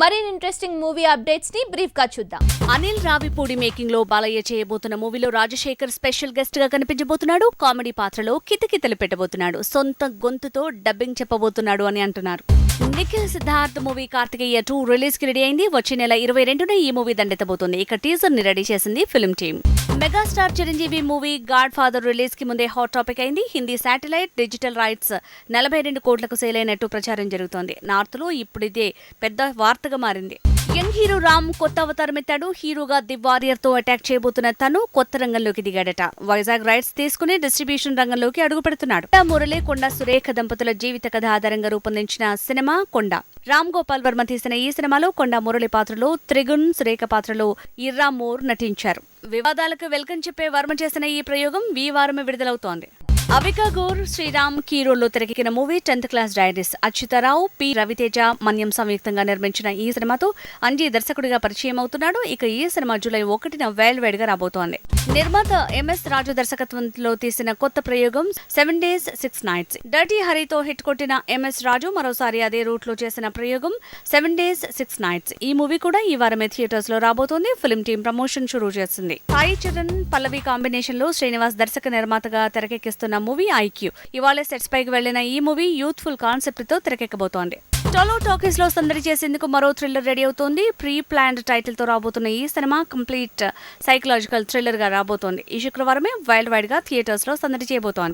మరిన్ని interesting movie అప్డేట్స్ని బ్రీఫ్గా చూద్దాం. అనిల్ రావిపూడి మేకింగ్లో బాలయ్య చేయబోతున్న మూవీలో రాజశేఖర్ స్పెషల్ గెస్ట్గా కనిపించబోతున్నాడు. కామెడీ పాత్రలో కితకితలు పెట్టబోతున్నాడు. సొంత గొంతుతో డబ్బింగ్ చెప్పబోతున్నాడు అని అంటున్నారు. నిఖిల్ సిద్ధార్థ్ మూవీ కార్తికేయ టూ రిలీజ్కి రెడీ అయింది. వచ్చే నెల ఇరవై రెండున ఈ మూవీ దండెత్తబోతుంది. ఇక టీజర్ని రెడీ చేసింది film team megastar Chiranjeevi movie Godfather రిలీజ్కి ముందే హాట్ టాపిక్ అయింది. హిందీ శాటిలైట్ డిజిటల్ రైట్స్ నలభై రెండు కోట్లకు సేల్ అయినట్టు ప్రచారం జరుగుతోంది. నార్త్లో ఇప్పుడు ఇదే పెద్ద వార్తగా మారింది. యంగ్ హీరో రామ్ కొత్త అవతారం ఎత్తాడు. హీరోగా ది వారియర్తో అటాక్ చేయబోతున్న తను కొత్త రంగంలోకి దిగాడట. వైజాగ్ రైట్స్ తీసుకుని డిస్ట్రిబ్యూషన్ రంగంలోకి అడుగు పెడుతున్నాడు మురళి కొండ సురేఖ దంపతుల జీవిత కథ ఆధారంగా రూపొందించిన సినిమా కొండ. రామ్ గోపాల్ వర్మ తీసిన ఈ సినిమాలో కొండ మురళి పాత్రలో త్రిగుణ్ సురేఖ పాత్రలో ఇర్రా మోర్ నటించారు. వివాదాలకు వెల్కమ్ చెప్పే వర్మ చేసిన ఈ ప్రయోగం ఈ వారమే విడుదలవుతోంది. అవికా గోర్ శ్రీరామ్ కీరోలో తెరకెక్కిన movie tenth class diaries Achyutharao P. Raviteja Manyam సంయుక్తంగా నిర్మించిన ఈ సినిమాతో అంజీ దర్శకుడిగా పరిచయం అవుతున్నాడు ఇక ఈ సినిమా జూలై ఒకటిన వేల్వేడ్గా రాబోతోంది. నిర్మాత ఎంఎస్ రాజు దర్శకత్వంలో తీసిన కొత్త ప్రయోగం seven days six nights dirty హరితో hit కొట్టిన ఎంఎస్ రాజు మరోసారి అదే రూట్లో చేసిన ప్రయోగం సెవెన్ డేస్ సిక్స్ నైట్స్ ఈ మూవీ కూడా ఈ వారమే థియేటర్స్లో రాబోతోంది. ఫిల్మ్ టీం ప్రమోషన్ షురూ చేస్తుంది. సాయి చరణ్ పల్లవి కాంబినేషన్లో శ్రీనివాస్ దర్శక నిర్మాతగా తెరకెక్కిస్తున్న మూవీ ఐక్యూ. ఇవాళ సెట్స్ పైకి వెళ్ళిన ఈ మూవీ యూత్ఫుల్ కాన్సెప్ట్తో తెరకెక్కబోతోంది. టొలో టాకీస్లో సందడి చేసేందుకు మరో థ్రిల్లర్ రెడీ అవుతోంది. ప్రీ ప్లాన్డ్ టైటిల్తో రాబోతున్న ఈ సినిమా కంప్లీట్ సైకలాజికల్ థ్రిల్లర్గా రాబోతోంది. ఈ శుక్రవారమే వైల్డ్ వైడ్గా థియేటర్స్లో సందడి చేయబోతోంది.